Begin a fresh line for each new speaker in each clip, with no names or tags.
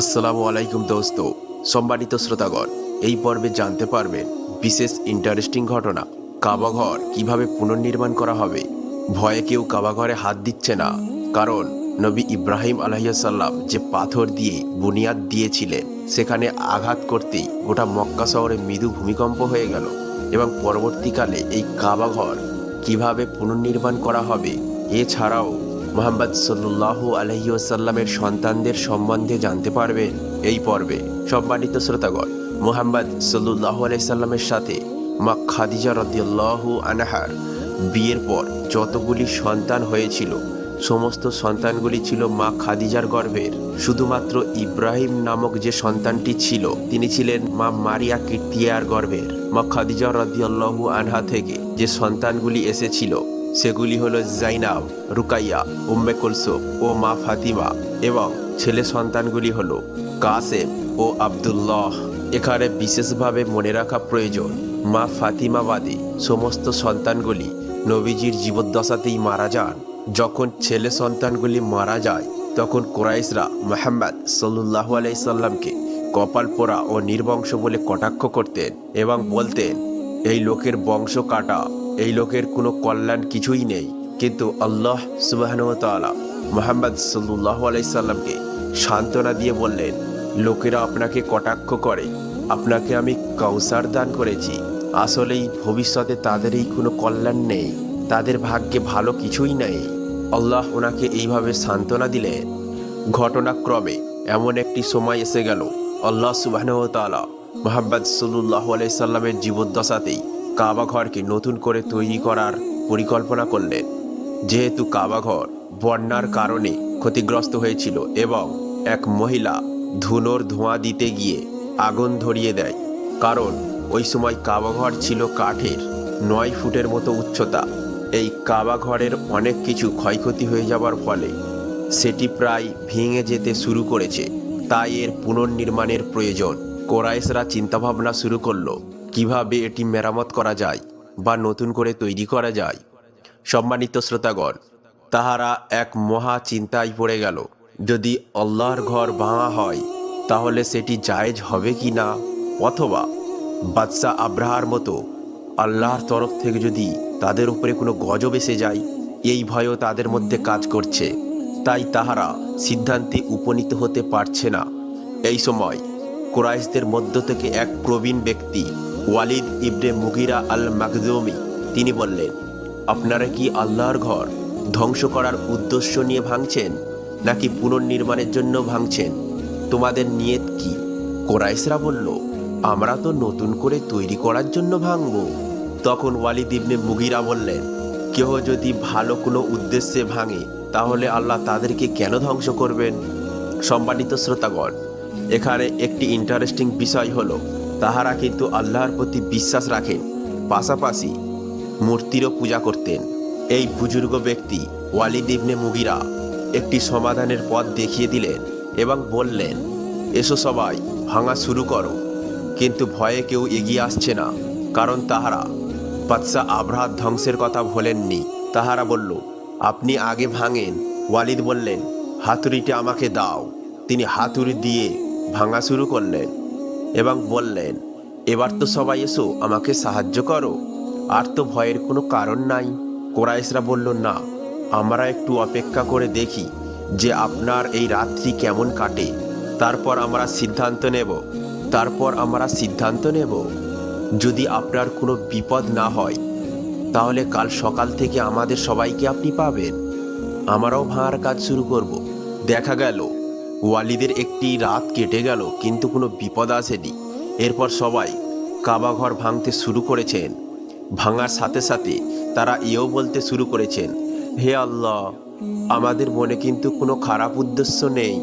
আসসালামু আলাইকুম দোস্ত, সম্মানিত শ্রোতাগণ, এই পর্বে জানতে পারবেন বিশেষ ইন্টারেস্টিং ঘটনা, কাবাঘর কীভাবে পুনর্নির্মাণ করা হবে। ভয়ে কেউ কাবাঘরে হাত দিচ্ছে না, কারণ নবী ইব্রাহিম আলহিয়াসাল্লাম যে পাথর দিয়ে বুনিয়াদ দিয়েছিলেন, সেখানে আঘাত করতেই গোটা মক্কা শহরে মৃদু ভূমিকম্প হয়ে গেল এবং পরবর্তীকালে এই কাবাঘর কীভাবে পুনর্নির্মাণ করা হবে, এছাড়াও মোহাম্মদ সাল্লু আলহিউসাল্লামের সন্তানদের সম্বন্ধে জানতে পারবেন এই পর্বে সম্মানিত শ্রোতাগণ, মোহাম্মদ সাল্লু আলাইসাল্লামের সাথে মা খাদিজা রদিয়াল্লাহু আনাহার বিয়ের পর যতগুলি সন্তান হয়েছিল, সমস্ত সন্তানগুলি ছিল মা খাদিজার গর্ভের। শুধুমাত্র ইব্রাহিম নামক যে সন্তানটি ছিল, তিনি ছিলেন মা মারিয়া কীর্তিয়ার গর্ভের। মা খাদিজা রদিয়াল্লাহু আনহা থেকে যে সন্তানগুলি এসেছিল সেগুলি হলো জাইনাব, রুকাইয়া, উম্মে কুলসুম ও মা ফাতিমা এবং ছেলে সন্তানগুলি হলো কাসেম ও আব্দুল্লাহ। এখানে বিশেষভাবে মনে রাখা প্রয়োজন, মা ফাতিমা বাদে সমস্ত সন্তানগুলি নবীজির জীবদ্দশাতেই মারা যান। যখন ছেলে সন্তানগুলি মারা যায়, তখন কোরাইশরা মোহাম্মদ সল্লু আলাইসাল্লামকে কপাল পোড়া ও নির্বংশ বলে কটাক্ষ করতেন এবং বলতেন, এই লোকের বংশ কাটা এই লোকের কোনো কল্যাণ কিছুই নেই। কিন্তু আল্লাহ সুবাহনতালা মোহাম্মদ সাল্লাহ আলাইসাল্লামকে সান্ত্বনা দিয়ে বললেন, লোকেরা আপনাকে কটাক্ষ করে। আপনাকে আমি কৌসার দান করেছি। আসলেই ভবিষ্যতে তাদেরই কোনো কল্যাণ নেই। তাদের ভাগ্যে ভালো কিছুই নেই। আল্লাহ ওনাকে এইভাবে সান্ত্বনা দিলেন। ঘটনাক্রমে এমন একটি সময় এসে গেল। আল্লাহ সুবাহনতালা মোহাম্মদ সাল্লাহ আলাইসাল্লামের জীবদ্দশাতেই কাবা ঘরকে নতুন করে তৈরি করার পরিকল্পনা করলেন। যেহেতু কাবাঘর বন্যার কারণে ক্ষতিগ্রস্ত হয়েছিল এবং এক মহিলা ধুনোর ধোঁয়া দিতে গিয়ে আগুন ধরিয়ে দেয়, কারণ ওই সময় কাবাঘর ছিল কাঠের নয় ফুটের মতো উচ্চতা। এই কাবাঘরের অনেক কিছু ক্ষয়ক্ষতি হয়ে যাবার ফলে সেটি প্রায় ভেঙে যেতে শুরু করেছে। তাই এর পুনর্নির্মাণের প্রয়োজন। কোরাইশরা চিন্তাভাবনা শুরু করল কীভাবে এটি মেরামত করা যায় বা নতুন করে তৈরি করা যায়? সম্মানিত শ্রোতাগণ, তাহারা এক মহা চিন্তায় পড়ে গেল। যদি আল্লাহর ঘর ভাঙা হয়, তাহলে সেটি জায়েজ হবে কি না? অথবা বাদশাহ আব্রাহার মতো আল্লাহর তরফ থেকে যদি তাদের উপরে কোনো গজব এসে যায়, এই ভয়ও তাদের মধ্যে কাজ করছে। তাই তাহারা সিদ্ধান্তে উপনীত হতে পারছে না। এই সময় কুরাইশদের মধ্য থেকে এক প্রবীণ ব্যক্তি ওয়ালিদ ইবনে মুগিরা আল মাকজুমি তিনি বললেন, আপনারা কি আল্লাহর ঘর ধ্বংস করার উদ্দেশ্য নিয়ে ভাঙছেন, নাকি পুনর্নির্মাণের জন্য ভাঙছেন? তোমাদের নিয়ত কি? কোরাইশরা বলল, আমরা তো নতুন করে তৈরি করার জন্য ভাঙব। তখন ওয়ালিদ ইবনে মুগিরা বললেন, কেহ যদি ভালো কোনো উদ্দেশ্যে ভাঙে, তাহলে আল্লাহ তাদেরকে কেন ধ্বংস করবেন? সম্মানিত শ্রোতাগণ, এখানে একটি ইন্টারেস্টিং বিষয় হলো তাহারা কিন্তু আল্লাহর প্রতি বিশ্বাস রাখেন পাশাপাশি মূর্তিরও পূজা করতেন। এই বুজুর্গ ব্যক্তি ওয়ালিদ ইবনে মুগিরা একটি সমাধানের পথ দেখিয়ে দিলেন এবং বললেন, এসো সবাই, ভাঙা শুরু করো। কিন্তু ভয়ে কেউ এগিয়ে আসছে না, কারণ তাহারা বাদশাহ আবরাহাত ধ্বংসের কথা ভোলেননি। তাহারা বলল, আপনি আগে ভাঙেন। ওয়ালিদ বললেন, হাতুড়িটি আমাকে দাও। তিনি হাতুড়ি দিয়ে ভাঙা শুরু করলেন। এবং বললেন, এবার তো সবাই এসো, আমাকে সাহায্য করো। আর তো ভয়ের কোনো কারণ নাই। কোরাইশরা বলল, না, আমরা একটু অপেক্ষা করে দেখি যে আপনার এই রাত্রি কেমন কাটে। তারপর আমরা সিদ্ধান্ত নেব, তারপর আমরা সিদ্ধান্ত নেব। যদি আপনার কোনো বিপদ না হয়, তাহলে কাল সকাল থেকে আমাদের সবাইকে আপনি পাবেন। আমরাও ভাঙার কাজ শুরু করব। দেখা গেল। ওয়ালিদের একটি রাত কেটে গেল, কিন্তু কোনো বিপদ আসেনি। এরপর সবাই কাবাঘর ভাঙতে শুরু করেছেন। ভাঙার সাথে সাথে তারা এও বলতে শুরু করেছেন, হে আল্লাহ, আমাদের মনে কিন্তু কোনো খারাপ উদ্দেশ্য নেই।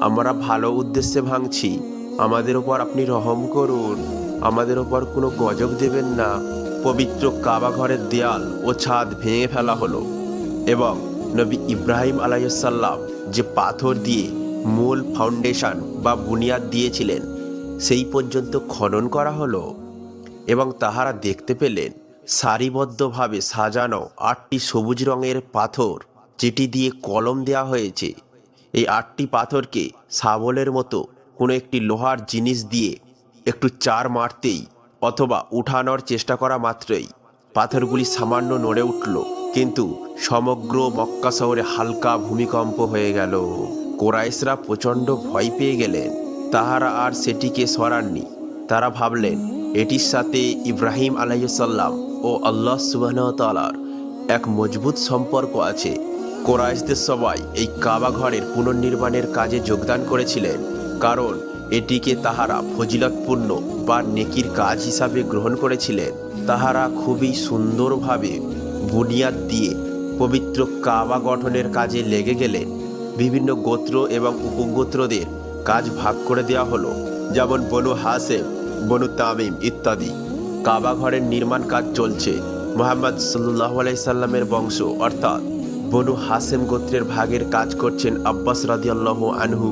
আমরা ভালো উদ্দেশ্যে ভাঙছি। আমাদের ওপর আপনি রহম করুন। আমাদের ওপর কোনো গজব দেবেন না। পবিত্র কাবা ঘরের দেয়াল ও ছাদ ভেঙে ফেলা হলো এবং নবী ইব্রাহিম আলাইসাল্লাম যে পাথর দিয়ে মূল ফাউন্ডেশন বা বুনিয়াদ দিয়েছিলেন। সেই পর্যন্ত খনন করা হলো এবং তাহারা দেখতে পেলেন, সারিবদ্ধভাবে সাজানো আটটি সবুজ রঙের পাথর, যেটি দিয়ে কলম দেওয়া হয়েছে। এই আটটি পাথরকে শাবলের মতো কোনো একটি লোহার জিনিস দিয়ে একটু চার মারতেই অথবা উঠানোর চেষ্টা করা মাত্রই পাথরগুলি সামান্য নড়ে উঠল। কিন্তু সমগ্র মক্কা শহরে হালকা ভূমিকম্প হয়ে গেল। কোরাইশরা প্রচণ্ড ভয় পেয়ে গেলেন। তাহারা আর সেটিকে সরাননি। তারা ভাবলেন, এটির সাথে ইব্রাহিম আলাইসাল্লাম ও আল্লাহ সুবাহ তালার এক মজবুত সম্পর্ক আছে। কোরাইশদের সবাই এই কাবা ঘরের পুনর্নির্মাণের কাজে যোগদান করেছিলেন, কারণ এটিকে তাহারা ফজিলতপূর্ণ বা নেকির কাজ হিসাবে গ্রহণ করেছিলেন। তাহারা খুবই সুন্দরভাবে বুনিয়াদ দিয়ে পবিত্র কাবা গঠনের কাজে লেগে গেলেন। বিভিন্ন গোত্র এবং উপগোত্রদের কাজ ভাগ করে দেওয়া হলো, যেমন বনু হাসেম, বনু তামিম ইত্যাদি। কাবা ঘরের নির্মাণ কাজ চলছে। মোহাম্মদ সাল্লাহ আলাইসাল্লামের বংশ, অর্থাৎ বনু হাসেম গোত্রের ভাগের কাজ করছেন আব্বাস রাদিয়াল্লাহ আনহু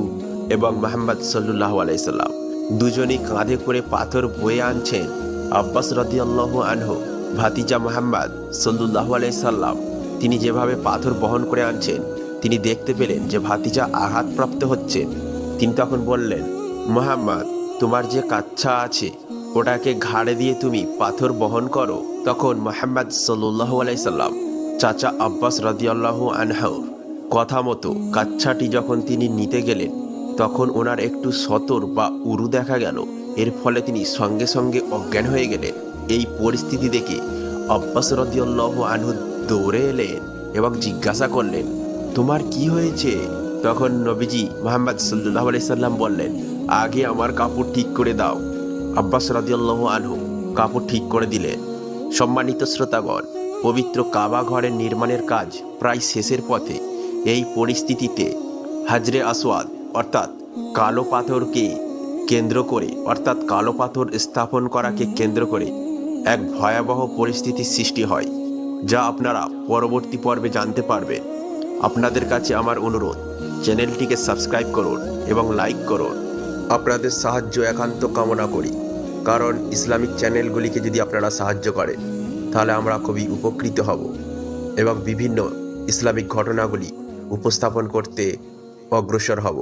এবং মোহাম্মদ সাল্লাহ আলাইসাল্লাম দুজনই কাঁধে করে পাথর বয়ে আনছেন আব্বাস রাদিয়াল্লাহ আনহু। ভাতিজা মোহাম্মদ সাল্লাহ আলাইসাল্লাম তিনি যেভাবে পাথর বহন করে আনছেন তিনি দেখতে পেলেন যে ভাতিজা আঘাতপ্রাপ্ত হচ্ছে। তিনি তখন বললেন, মোহাম্মদ, তোমার যে কাচ্ছা আছে, ওটাকে ঘাড়ে দিয়ে তুমি পাথর বহন করো। তখন মোহাম্মদ সাল্লাহ আলাইসাল্লাম চাচা আব্বাস রাদিয়াল্লাহ আনহাউর কথা মতো কাচ্ছাটি যখন তিনি নিতে গেলেন, তখন ওনার একটু সতর বা উরু দেখা গেল। এর ফলে তিনি সঙ্গে সঙ্গে অজ্ঞান হয়ে গেলেন। এই পরিস্থিতি দেখে আব্বাস রদিয়াল্লাহ আনহু দৌড়ে এলেন এবং জিজ্ঞাসা করলেন তোমার কি হয়েছে? তখন নবীজি মোহাম্মদ সাল্লাহ আলাইসাল্লাম বললেন, আগে আমার কাপড় ঠিক করে দাও। আব্বাস রাদিয়াল্লাহ আনহু কাপড় ঠিক করে দিলেন সম্মানিত শ্রোতাগণ, পবিত্র কাবা ঘরের নির্মাণের কাজ প্রায় শেষের পথে। এই পরিস্থিতিতে হাজরে আসওয়াদ, অর্থাৎ কালো পাথরকে কেন্দ্র করে, অর্থাৎ কালো পাথর স্থাপন করাকে কেন্দ্র করে এক ভয়াবহ পরিস্থিতির সৃষ্টি হয়, যা আপনারা পরবর্তী পর্বে জানতে পারবেন। আপনাদের কাছে আমার অনুরোধ, চ্যানেলটিকে সাবস্ক্রাইব করুন এবং লাইক করুন। আপনাদের সাহায্য একান্ত কামনা করি, কারণ ইসলামিক চ্যানেলগুলিকে যদি আপনারা সাহায্য করেন, তাহলে আমরা খুবই উপকৃত হব এবং বিভিন্ন ইসলামিক ঘটনাগুলি উপস্থাপন করতে অগ্রসর হব।